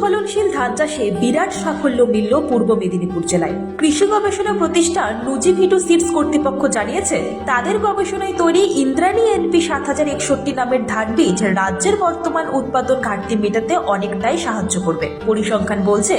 ফলনশীল ধান চাষে বিরাট সাফল্য মিলল পূর্ব মেদিনীপুর জেলায়। কৃষি গবেষণা প্রতিষ্ঠান নুজিভিটো সিডস কর্তৃপক্ষ জানিয়েছে, তাদের গবেষণায় তৈরি ইন্দ্রাণী এনপি সাত হাজার একষট্টি নামের ধান বীজ রাজ্যের বর্তমান উৎপাদন ঘাটতি মেটাতে অনেকটাই সাহায্য করবে। পরিসংখ্যান বলছে,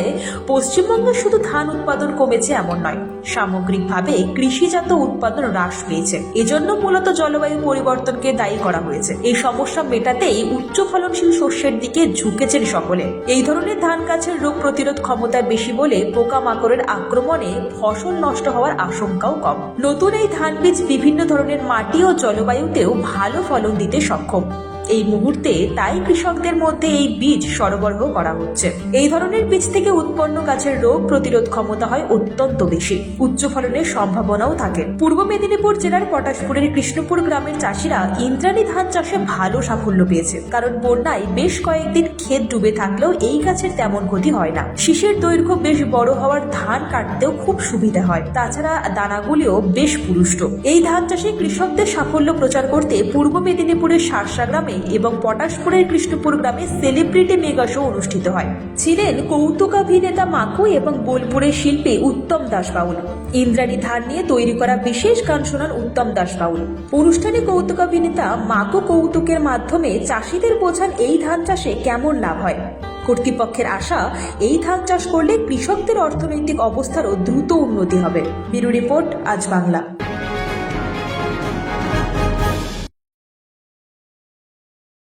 পশ্চিমবঙ্গে শুধু ধান উৎপাদন কমেছে এমন নয় সামগ্রিকভাবে কৃষিজাত উৎপাদন হ্রাস পেয়েছে। এজন্য মূলত জলবায়ু পরিবর্তনকে দায়ী করা হয়েছে। এই সমস্যা মেটাতেই উচ্চ ফলনশীল শস্যের দিকে ঝুঁকেছেন সকলে। এই ধরনের ধান গাছের রোগ প্রতিরোধ ক্ষমতা বেশি বলে পোকামাকড়ের আক্রমণে ফসল নষ্ট হওয়ার আশঙ্কাও কম। নতুন এই ধান বীজ বিভিন্ন ধরনের মাটি ও জলবায়ুতেও ভালো ফলন দিতে সক্ষম। এই মুহূর্তে তাই কৃষকদের মধ্যে এই বীজ সরবরাহ করা হচ্ছে। এই ধরনের বীজ থেকে উৎপন্ন গাছের রোগ প্রতিরোধ ক্ষমতা হয় অত্যন্ত বেশি। উচ্চ ফলনের সম্ভাবনাও থাকে। পূর্ব মেদিনীপুর জেলার পটাশপুরের কৃষ্ণপুর গ্রামের চাষিরা ইন্দ্রাণী ধান চাষে ভালো সাফল্য পেয়েছে। কারণ বন্যায় বেশ কয়েকদিন ক্ষেত ডুবে থাকলেও এই গাছের তেমন ক্ষতি হয় না। শীষের দৈর্ঘ্য বেশ বড় হওয়ার ধান কাটতেও খুব সুবিধা হয়। তাছাড়া দানাগুলিও বেশ পুরুষ্ট। এই ধান চাষে কৃষকদের সাফল্য প্রচার করতে পূর্ব মেদিনীপুরের শার্শা গ্রামে এবং পটাশপুরের কৃষ্ণপুর গ্রামে সেলিব্রিটি মেগা শো অনুষ্ঠিত হয়। ছিলেন কৌতুকাভিনেতা মাকু এবং বোলপুরের শিল্পী উত্তম দাস বাউল ইন্দ্রাণী ধান নিয়ে তৈরি করা বিশেষ গান শোনান উত্তম দাস বাউল অনুষ্ঠানে কৌতুকাভিনেতা মাকু কৌতুকের মাধ্যমে চাষিদের বোঝান এই ধান চাষে কেমন লাভ হয়। কর্তৃপক্ষের আশা, এই ধান চাষ করলে কৃষকদের অর্থনৈতিক অবস্থারও দ্রুত উন্নতি হবে। ব্যুরো রিপোর্ট, আজ বাংলা।